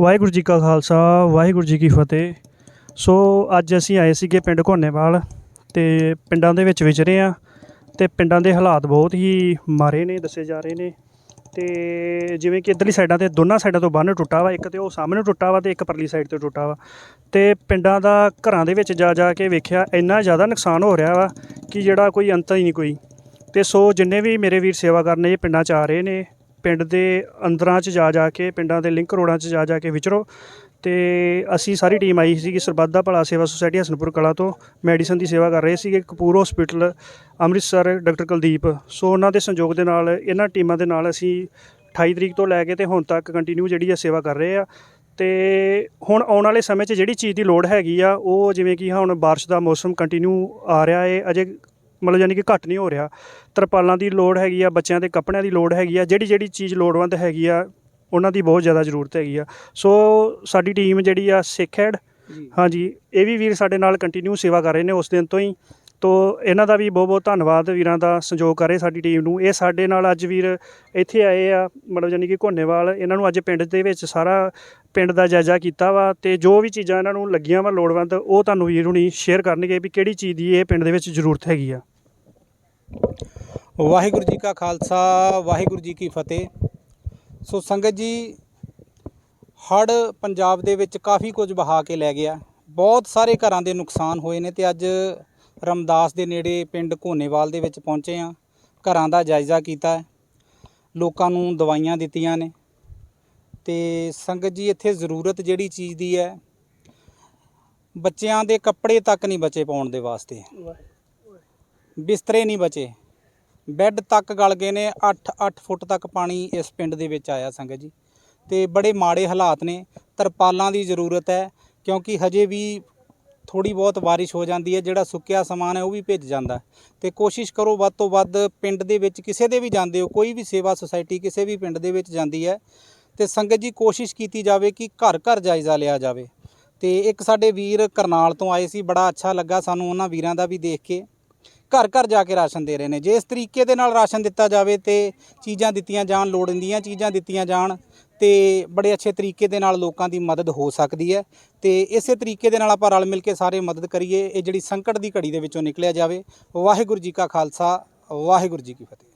ਵਾਹਿਗੁਰੂ ਜੀ ਕਾ ਖਾਲਸਾ, ਵਾਹਿਗੁਰੂ ਜੀ ਕੀ ਫਤਿਹ। ਸੋ ਅੱਜ ਅਸੀਂ ਆਏ ਸੀਗੇ ਪਿੰਡ ਘੋਨੇਵਾਲ ਤੇ ਪਿੰਡਾਂ ਦੇ ਵਿੱਚ ਵਿਚਰੇ ਆ ਤੇ ਪਿੰਡਾਂ ਦੇ ਹਾਲਾਤ ਬਹੁਤ ਹੀ ਮਾਰੇ ਨੇ, ਦੱਸੇ ਜਾ ਰਹੇ ਨੇ। ਤੇ ਜਿਵੇਂ ਕਿ ਇੱਧਰਲੀ ਸਾਈਡਾਂ ਤੇ ਦੋਨਾਂ ਸਾਈਡਾਂ ਤੋਂ ਬੰਨ ਟੁੱਟਾ ਵਾ, ਇੱਕ ਤੇ ਉਹ ਸਾਹਮਣੇ ਟੁੱਟਾ ਵਾ ਤੇ ਇੱਕ ਪਰਲੀ ਸਾਈਡ ਤੇ ਟੁੱਟਾ ਵਾ। ਤੇ ਪਿੰਡਾਂ ਦਾ ਘਰਾਂ ਦੇ ਵਿੱਚ ਜਾ ਜਾ ਕੇ ਵੇਖਿਆ, ਇੰਨਾ ਜ਼ਿਆਦਾ ਨੁਕਸਾਨ ਹੋ ਰਿਹਾ ਵਾ ਕਿ ਜਿਹੜਾ ਕੋਈ ਅੰਤ ਹੀ ਨਹੀਂ ਕੋਈ। ਤੇ ਸੋ ਜਿੰਨੇ ਵੀ ਮੇਰੇ ਵੀਰ ਸੇਵਾ ਕਰਨੇ ਇਹ ਪਿੰਡਾਂ 'ਚ ਆ ਰਹੇ ਨੇ ਪਿੰਡ ਦੇ ਅੰਦਰਾਂ 'ਚ ਜਾ ਜਾ ਕੇ, ਪਿੰਡਾਂ ਦੇ ਲਿੰਕ ਰੋਡਾਂ 'ਚ ਜਾ ਜਾ ਕੇ ਵਿਚਰੋ। ਤੇ ਅਸੀਂ ਸਾਰੀ ਟੀਮ ਆਈ ਸੀਗੀ ਸਰਬੱਤ ਦਾ ਭਲਾ ਸੇਵਾ ਸੁਸਾਇਟੀ ਹਸਨਪੁਰ ਕਲਾ ਤੋਂ। ਮੈਡੀਸਨ ਦੀ ਸੇਵਾ ਕਰ ਰਹੇ ਸੀਗੇ। Kapoor hospital Amritsar, doctor Kuldeep. So ਉਹਨਾਂ ਦੇ ਸੰਯੋਗ ਦੇ ਨਾਲ, ਇਹਨਾਂ ਟੀਮਾਂ ਦੇ ਨਾਲ ਅਸੀਂ 28 ਤਰੀਕ ਤੋਂ ਲੈ ਕੇ ਤੇ ਹੁਣ ਤੱਕ ਕੰਟੀਨਿਊ ਜਿਹੜੀ ਆ ਸੇਵਾ ਕਰ ਰਹੇ ਆ। ਤੇ ਹੁਣ ਆਉਣ ਵਾਲੇ ਸਮੇਂ 'ਚ ਜਿਹੜੀ ਚੀਜ਼ ਦੀ ਲੋੜ ਹੈਗੀ ਆ, ਉਹ ਜਿਵੇਂ ਕਿ ਹੁਣ ਬਾਰਿਸ਼ ਦਾ ਮੌਸਮ ਕੰਟੀਨਿਊ ਆ ਰਿਹਾ ਏ, ਅਜੇ ਮਤਲਬ ਯਾਨੀ ਕਿ ਘੱਟ ਨਹੀਂ ਹੋ ਰਿਹਾ। ਤਰਪਾਲਾਂ ਦੀ ਲੋੜ ਹੈਗੀ ਆ ਬੱਚਿਆਂ ਦੇ ਕੱਪੜਿਆਂ ਦੀ ਲੋੜ ਹੈਗੀ ਆ ਜਿਹੜੀ ਜਿਹੜੀ ਚੀਜ਼ ਲੋੜਵੰਦ ਹੈਗੀ ਆ ਉਹਨਾਂ ਦੀ ਬਹੁਤ ਜ਼ਿਆਦਾ ਜ਼ਰੂਰਤ ਹੈਗੀ ਆ। ਸੋ ਸਾਡੀ ਟੀਮ ਜਿਹੜੀ ਆ ਸਿੱਖ ਹੈਡ ਹਾਂਜੀ ਇਹ ਵੀ ਵੀਰ ਸਾਡੇ ਨਾਲ ਕੰਟੀਨਿਊ ਸੇਵਾ ਕਰ ਰਹੇ ਨੇ ਉਸ ਦਿਨ ਤੋਂ ਹੀ। ਤੋ ਇਹਨਾਂ ਦਾ ਵੀ ਬਹੁਤ ਬਹੁਤ ਧੰਨਵਾਦ ਵੀਰਾਂ ਦਾ ਸੰਯੋਗ ਕਰ ਰਹੇ ਸਾਡੀ ਟੀਮ ਨੂੰ। ਇਹ ਸਾਡੇ ਨਾਲ ਅੱਜ ਵੀਰ ਇੱਥੇ ਆਏ ਆ ਮਤਲਬ ਯਾਨੀ ਕਿ ਘੋਨੇਵਾਲ ਇਹਨਾਂ ਨੂੰ ਅੱਜ ਪਿੰਡ ਦੇ ਵਿੱਚ ਸਾਰਾ ਪਿੰਡ ਦਾ ਜਾਇਜ਼ਾ ਕੀਤਾ ਵਾ ਤੇ ਜੋ ਵੀ ਚੀਜ਼ਾਂ ਇਹਨਾਂ ਨੂੰ ਲੱਗੀਆਂ ਵਾ ਲੋੜਵੰਦ, ਉਹ ਤੁਹਾਨੂੰ ਵੀਰ ਹੁਣੀ ਸ਼ੇਅਰ ਕਰਨਗੇ ਵੀ ਕਿਹੜੀ ਚੀਜ਼ ਦੀ ਇਹ ਪਿੰਡ ਦੇ ਵਿੱਚ ਜ਼ਰੂਰਤ ਹੈਗੀ ਆ। ਵਾਹਿਗੁਰੂ ਜੀ ਕਾ ਖਾਲਸਾ, ਵਾਹਿਗੁਰੂ ਜੀ ਕੀ ਫਤਿਹ। ਸੋ ਸੰਗਤ ਜੀ ਹੜ ਪੰਜਾਬ ਦੇ ਵਿੱਚ ਕਾਫੀ ਕੁਝ ਵਹਾ ਕੇ ਲੈ ਗਿਆ। ਬਹੁਤ ਸਾਰੇ ਘਰਾਂ ਦੇ ਨੁਕਸਾਨ ਹੋਏ ਨੇ ਤੇ ਅੱਜ ਰਮਦਾਸ ਦੇ ਨੇੜੇ ਪਿੰਡ ਘੋਨੇਵਾਲ ਦੇ ਵਿੱਚ ਪਹੁੰਚੇ ਆ ਘਰਾਂ ਦਾ ਜਾਇਜ਼ਾ ਕੀਤਾ ਲੋਕਾਂ ਨੂੰ ਦਵਾਈਆਂ ਦਿੱਤੀਆਂ ਨੇ। ਤੇ ਸੰਗਤ ਜੀ, ਇੱਥੇ ਜ਼ਰੂਰਤ ਜਿਹੜੀ ਚੀਜ਼ ਦੀ ਹੈ, ਬੱਚਿਆਂ ਦੇ ਕੱਪੜੇ ਤੱਕ ਨਹੀਂ ਬਚੇ ਪਾਉਣ ਦੇ ਵਾਸਤੇ। ਬਿਸਤਰੇ ਨਹੀਂ ਬਚੇ। ਬੈੱਡ ਤੱਕ ਗਲ ਗਏ ਨੇ 8-8 ਫੁੱਟ ਤੱਕ ਪਾਣੀ ਇਸ ਪਿੰਡ ਦੇ ਵਿੱਚ ਆਇਆ ਸੰਗਤ ਜੀ। ਤੇ ਬੜੇ ਮਾੜੇ ਹਾਲਾਤ ਨੇ, ਤਰਪਾਲਾਂ ਦੀ ਜ਼ਰੂਰਤ ਹੈ, ਕਿਉਂਕਿ ਹਜੇ ਵੀ ਥੋੜੀ ਬਹੁਤ ਬਾਰਿਸ਼ ਹੋ ਜਾਂਦੀ ਹੈ, ਜਿਹੜਾ ਸੁੱਕਿਆ ਸਮਾਨ ਹੈ ਉਹ ਵੀ ਭਿੱਜ ਜਾਂਦਾ ਤੇ ਕੋਸ਼ਿਸ਼ ਕਰੋ ਵੱਧ ਤੋਂ ਵੱਧ ਪਿੰਡ ਦੇ ਵਿੱਚ ਕਿਸੇ ਦੇ ਵੀ ਜਾਂਦੇ ਹੋ, ਕੋਈ ਵੀ ਸੇਵਾ ਸੁਸਾਇਟੀ ਕਿਸੇ ਵੀ ਪਿੰਡ ਦੇ ਵਿੱਚ ਜਾਂਦੀ ਹੈ ਤੇ ਸੰਗਤ ਜੀ ਕੋਸ਼ਿਸ਼ ਕੀਤੀ ਜਾਵੇ ਕਿ ਘਰ ਘਰ ਜਾਇਜ਼ਾ ਲਿਆ ਜਾਵੇ। ਤੇ ਇੱਕ ਸਾਡੇ ਵੀਰ ਕਰਨਾਲ ਤੋਂ ਆਏ ਸੀ, ਬੜਾ ਅੱਛਾ ਲੱਗਾ ਸਾਨੂੰ ਉਹਨਾਂ ਵੀਰਾਂ ਦਾ ਵੀ ਦੇਖ ਕੇ। ਘਰ ਘਰ ਜਾ ਕੇ ਰਾਸ਼ਨ ਦੇ ਰਹੇ ਨੇ। ਜੇ ਇਸ ਤਰੀਕੇ ਦੇ ਨਾਲ ਰਾਸ਼ਨ ਦਿੱਤਾ ਜਾਵੇ ਤੇ ਚੀਜ਼ਾਂ ਦਿੱਤੀਆਂ ਜਾਣ, ਲੋੜੀਂਦੀਆਂ ਚੀਜ਼ਾਂ ਦਿੱਤੀਆਂ ਜਾਣ, ਤੇ ਬੜੇ ਅੱਛੇ ਤਰੀਕੇ ਦੇ ਨਾਲ ਲੋਕਾਂ ਦੀ ਮਦਦ ਹੋ ਸਕਦੀ ਹੈ। ਤੇ ਇਸੇ ਤਰੀਕੇ ਦੇ ਨਾਲ ਆਪਾਂ ਰਲ ਮਿਲ ਕੇ ਸਾਰੇ ਮਦਦ ਕਰੀਏ। ਇਹ ਜਿਹੜੀ ਸੰਕਟ ਦੀ ਘੜੀ ਦੇ ਵਿੱਚੋਂ ਨਿਕਲਿਆ ਜਾਵੇ। ਵਾਹਿਗੁਰੂ ਜੀ ਕਾ ਖਾਲਸਾ, ਵਾਹਿਗੁਰੂ ਜੀ ਕੀ ਫਤਿਹ।